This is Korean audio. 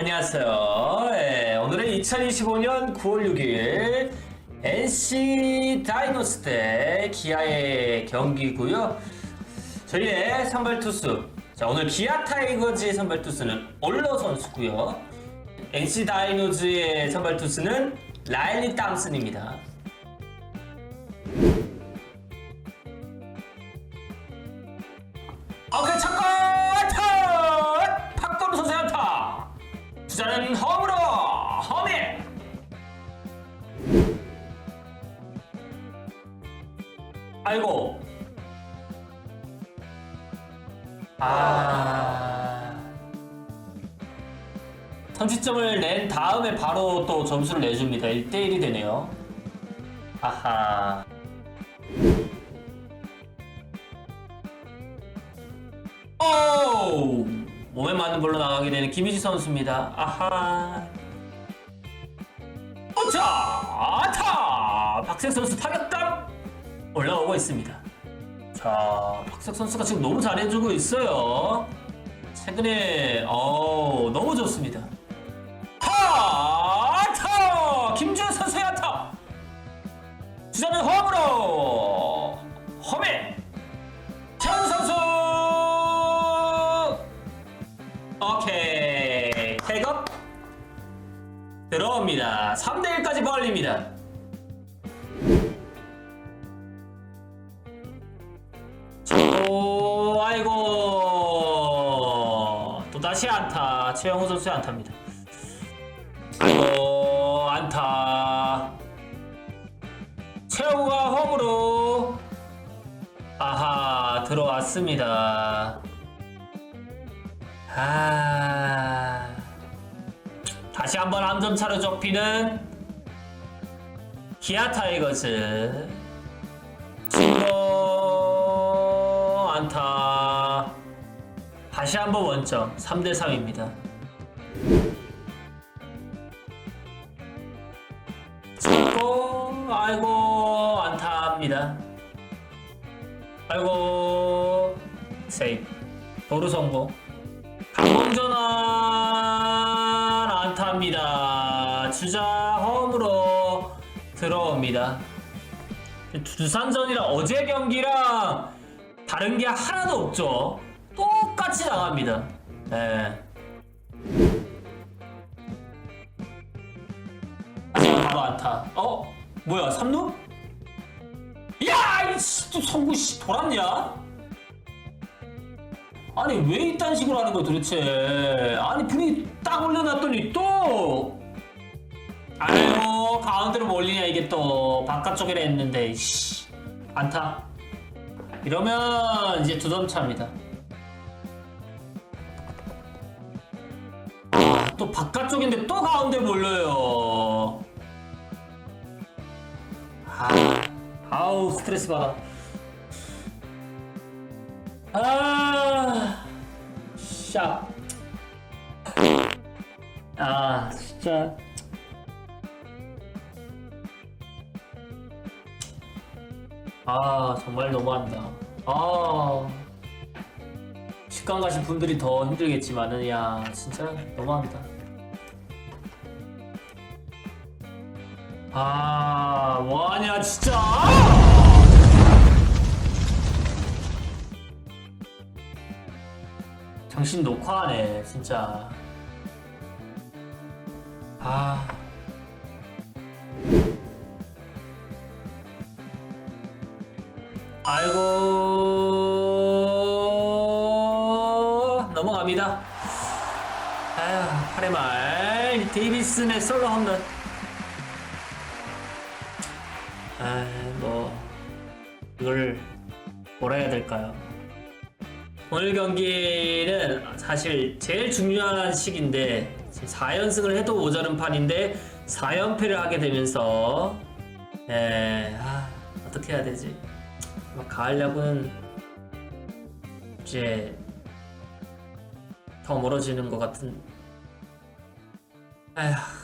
안녕하세요. 예, 오늘은 2025년 9월 6일 NC 다이노스 대 기아의 경기고요. 저희의 선발 투수. 자, 오늘 기아 타이거즈의 선발 투수는 올러 선수고요. NC 다이노즈의 선발 투수는 라일리 땅슨입니다. 오케이 첫 주자는 홈으로 홈에 아이고. 아. 선취점을 낸 다음에 바로 또 점수를 내줍니다. 1대1이 되네요. 아하. 오! 몸에 맞는 볼로 나가게 되는 김희지 선수입니다. 아하. 어차! 아타! 박색 선수 타격감 올라오고 있습니다. 자, 박색 선수가 지금 너무 잘해주고 있어요. 최근에 어 너무 좋습니다. 타! 타! 김주현 선수의 안타! 주자는 홈 들어옵니다. 3대1까지 벌립니다. 오, 아이고. 또 다시 안타. 최영호 선수의 안타입니다. 아이고, 안타. 최영호가 홈으로 아하 들어왔습니다. 아 다시 한번 함점 차로 좁히는 기아 타이거즈. 진거 안타. 다시 한번 원점. 3대 3입니다. 진거 아이고 안타입니다. 아이고 세이브 도루 성공. 강공전환 안타입니다 주자 홈으로 들어옵니다 두산전이랑 어제 경기랑 다른 게 하나도 없죠 똑같이 나갑니다 네. 안타 어? 뭐야 3루? 야! 이씨 또 성구 씨 돌았냐? 아니 왜 이딴 식으로 하는 거야 도대체? 아니 분위기 딱 올려놨더니 또! 아유 가운데로 몰리냐 이게 또. 바깥쪽이라 했는데 씨. 안타. 이러면 이제 두 점 차입니다. 아, 또 바깥쪽인데 또 가운데 몰려요. 아, 아우 스트레스 받아. 아, 샵. 아, 진짜. 아, 정말 너무한다. 아. 식당 가신 분들이 더 힘들겠지만은, 야, 진짜 너무한다. 아, 뭐하냐, 진짜. 정신 녹화하네 진짜. 아. 아이고. 넘어갑니다. 아휴 8회 말. 데이비슨의 솔로 홈런. 아뭐 이걸 뭐라 해야 될까요 오늘 경기는 사실 제일 중요한 시기인데 4연승을 해도 모자른 판인데 4연패를 하게 되면서 에, 아, 어떻게 해야 되지? 막 가을 야구는 이제 더 멀어지는 것 같은. 아휴.